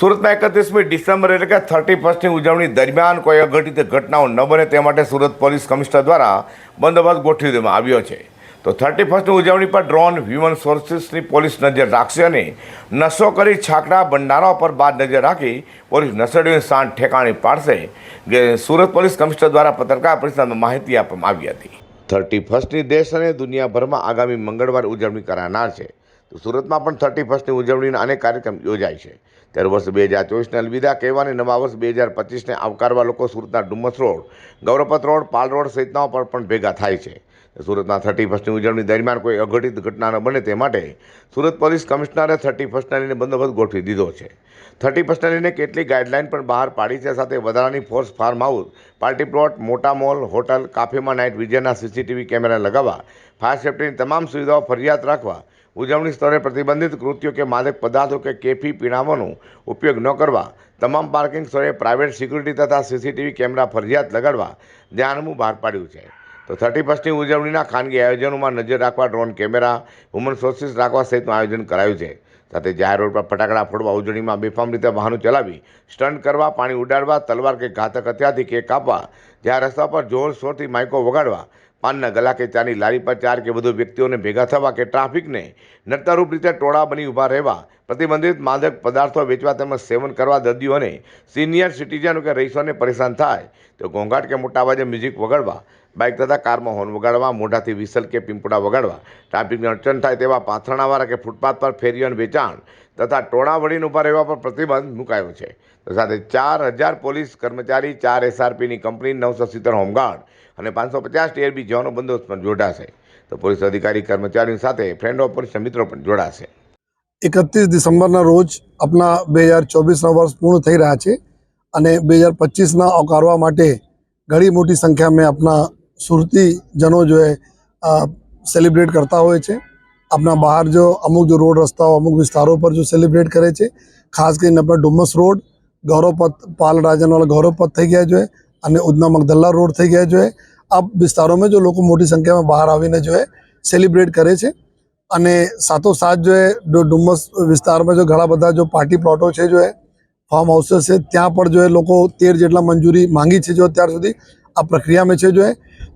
સુરતમાં એકત્રીસમી ડિસેમ્બર એટલે કે થર્ટી ફર્સ્ટની ઉજવણી દરમિયાન કોઈ અઘટિત ઘટનાઓ ન બને તે માટે સુરત પોલીસ કમિશનર દ્વારા બંદોબસ્ત ગોઠવી દેવામાં આવ્યો છે. તો થર્ટી ફર્સ્ટની ઉજવણી પર ડ્રોન, હ્યુમન સોર્સિસની પોલીસ નજર રાખશે અને નશો કરી છાકડા ભંડારા પર બાદ નજર રાખી પોલીસ નશેડીઓની સાંઠ ઠેકાણી પાડશે સુરત પોલીસ કમિશનર દ્વારા પત્રકાર પરિષદમાં માહિતી આપવામાં આવી હતી. થર્ટી ફર્સ્ટની દેશ અને દુનિયાભરમાં આગામી મંગળવાર ઉજવણી કરાનાર છે. તો સુરતમાં પણ થર્ટી ફર્સ્ટની ઉજવણીના અનેક કાર્યક્રમ યોજાય છે. ત્યારે વર્ષ બે હજાર ચોવીસને અલવિદા કહેવા નવા વર્ષ બે હજાર પચીસને આવકારવા લોકો સુરતના Dumas road Gauravpath road, Pal road સહિતના પર પણ ભેગા થાય છે. સુરતમાં થર્ટી ફર્સ્ટની ઉજવણી દરમિયાન કોઈ અઘટિત ઘટના ન બને તે માટે સુરત પોલીસ કમિશનરે થર્ટી ફર્સ્ટને લઈને બંદોબસ્ત ગોઠવી દીધો છે. થર્ટી ફર્સ્ટને લઈને કેટલીક ગાઈડલાઇન પણ બહાર પાડી છે, સાથે વધારાની force farm house, party plot, મોટા મોલ, હોટલ, કાફેમાં નાઇટ વિઝનના સીસીટીવી કેમેરા લગાવવા, ફાયર સેફ્ટીની તમામ સુવિધાઓ ફરજિયાત રાખવા ઉજવણી સ્થળે પ્રતિબંધિત કૃત્યો કે માદક પદાર્થો કે કેફી પીણાવાનો ઉપયોગ ન કરવા, તમામ પાર્કિંગ સ્થળે પ્રાઇવેટ સિક્યુરિટી તથા સીસીટીવી કેમેરા ફરજિયાત લગાડવા ધ્યાનમું બહાર પાડ્યું છે. તો થર્ટી ફર્સ્ટની ઉજવણીના ખાનગી આયોજનોમાં નજર રાખવા ડ્રોન કેમેરા હ્યુમન સોર્સિસ રાખવા સહિતનું આયોજન કરાયું છે. સાથે જાહેર રોડ પર ફટાકડા ફોડવા ઉજળીમાં બેફામ રીતે વાહનો ચલાવી, સ્ટન્ટ કરવા, પાણી ઉડાડવા, તલવાર કે ઘાતક હથિયારથી કેક કાપવા, જ્યાં રસ્તા પર જોર શોરથી માઇકો વગાડવા, પાનના ગલા કે ચાની લારી પર ચાર કે વધુ વ્યક્તિઓને ભેગા થવા કે ટ્રાફિકને નડતારૂપ રીતે ટોળા બની ઊભા રહેવા, પ્રતિબંધિત માદક પદાર્થો વેચવા તેમજ સેવન કરવા દર્દીઓને સિનિયર સિટીઝનો કે રહીશોને પરેશાન થાય, તો ઘોંઘાટ કે મોટા અવાજે મ્યુઝિક વગાડવા બાઇક તથા કારમાં હોર્ન વગાડવા, મોઢાથી વિસલ કે પીંપુડા વગાડવા ટ્રાફિકને અડચણ થાય તેવા પાથરણાવાળા કે ફૂટપાથ પર ફેરીઓનું વેચાણ તથા ટોળા વળીને ઊભા રહેવા પર પ્રતિબંધ મુકાયો છે. સાથે ચાર હજાર પોલીસ કર્મચારી, ચાર એસઆરપીની કંપની, નવસો સિત્તેર હોમગાર્ડ અને પાંચસો પચાસ ટીઆરબી જવાનો બંદોબસ્ત પણ જોડાશે. તો પોલીસ અધિકારી કર્મચારીઓ સાથે ફ્રેન્ડ ઓફ પોલીસના મિત્રો પણ જોડાશે. એકત્રીસ ડિસેમ્બરના રોજ આપણા બે હજાર ચોવીસના વર્ષ પૂર્ણ થઈ રહ્યા છે અને બે હજાર પચીસના આવકારવા માટે ઘણી મોટી સંખ્યામાં આપણા સુરતી જનો જો સેલિબ્રેટ કરતા હોય છે. આપણા બહાર જો અમુક જો રોડ રસ્તાઓ, અમુક વિસ્તારો પર જો સેલિબ્રેટ કરે છે. ખાસ કરીને આપણા ડુમસ રોડ, ગૌરવપથ, પાલ રાજાનવાલા ગૌરવપથ થઈ ગયા જોઈએ અને ઉધના મગદલ્લા રોડ થઈ ગયા જોઈએ આ વિસ્તારોમાં જો લોકો મોટી સંખ્યામાં બહાર આવીને જો સેલિબ્રેટ કરે છે. અને સાથોસાથ જો એ જો ડુમ્મસ વિસ્તારમાં જો ઘણા બધા જો પાર્ટી પ્લોટો છે જો એ ફાર્મ હાઉસીસ છે, ત્યાં પણ જો લોકો તેર જેટલા મંજૂરી માંગી છે જો અત્યાર સુધી આ પ્રક્રિયામાં છે જો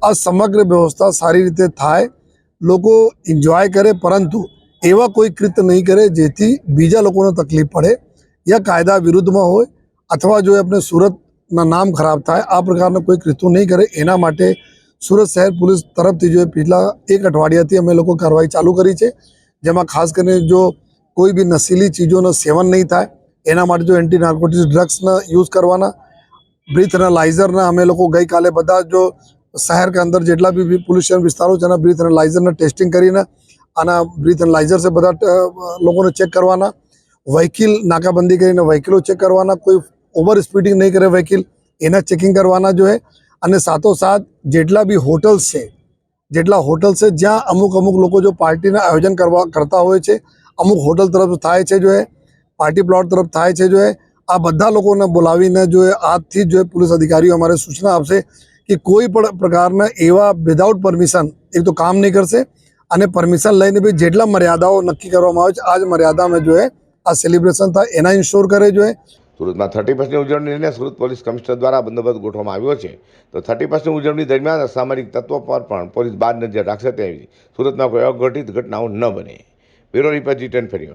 આ સમગ્ર વ્યવસ્થા સારી રીતે થાય, લોકો એન્જોય કરે, પરંતુ એવા કોઈ કૃત્ય નહીં કરે જેથી બીજા લોકોને તકલીફ પડે યા કાયદા વિરુદ્ધમાં હોય અથવા જો આપણે સુરતના નામ ખરાબ થાય, આ પ્રકારના કોઈ કૃત્યો નહીં કરે. એના માટે સુરત શહેર પોલીસ તરફથી જો પિછલા એક અઠવાડિયાથી અમે લોકો કાર્યવાહી ચાલુ કરી છે, જેમાં ખાસ કરીને જો કોઈ બી નશીલી ચીજોનું સેવન નહીં થાય, એના માટે જો એન્ટી નાર્કોટિક્સ ડ્રગ્સના યુઝ કરવાના બ્રીથ એનાલાઇઝરના અમે લોકો ગઈકાલે બધા જો શહેર કે અંદર જેટલા બી પોલ્યુશન વિસ્તારો છે, એના બ્રીથ એનાલાઇઝરના ટેસ્ટિંગ કરીને આના બ્રીથ એનાલાઇઝર છે બધા લોકોને ચેક કરવાના. વ્હીકલ નાકાબંધી કરીને વ્હીકલો ચેક કરવાના. કોઈ ઓવર સ્પીડિંગ નહીં કરે વ્હીકલ, એના ચેકિંગ કરવાના જો હે. અને સાથોસાથ જેટલા બી હોટલ્સ છે, જેટલા હોટલ્સ છે, જ્યાં અમુક અમુક લોકો જો પાર્ટીના આયોજન કરવા કરતા હોય છે, અમુક હોટલ તરફ થાય છે જો પાર્ટી પ્લોટ તરફ થાય છે જો આ બધા લોકોને બોલાવીને જો એ આજથી જો પોલીસ અધિકારીઓ અમારે સૂચના આપશે કે કોઈ પણ પ્રકારના એવા વિધાઉટ પરમિશન એક તો કામ નહીં કરશે. અને પરમિશન લઈને બી જેટલા મર્યાદાઓ નક્કી કરવામાં આવે છે આ જ મર્યાદામાં જોઈએ આ સેલિબ્રેશન થાય, એના ઇન્શ્યોર કરે જોઈએ સુરતમાં થર્ટી ફર્સ્ટની લઈને સુરત પોલીસ કમિશનર દ્વારા બંદોબસ્ત ગોઠવવામાં આવ્યો છે. તો થર્ટી ફર્સ્ટની ઉજવણી દરમિયાન અસામરિક તત્વો પર પણ પોલીસ બાદ નજર રાખશે તેવી સુરતમાં કોઈ અઘટિત ઘટનાઓ ન બને. બ્યુરો રિપોર્ટ જી ટેન ફેરી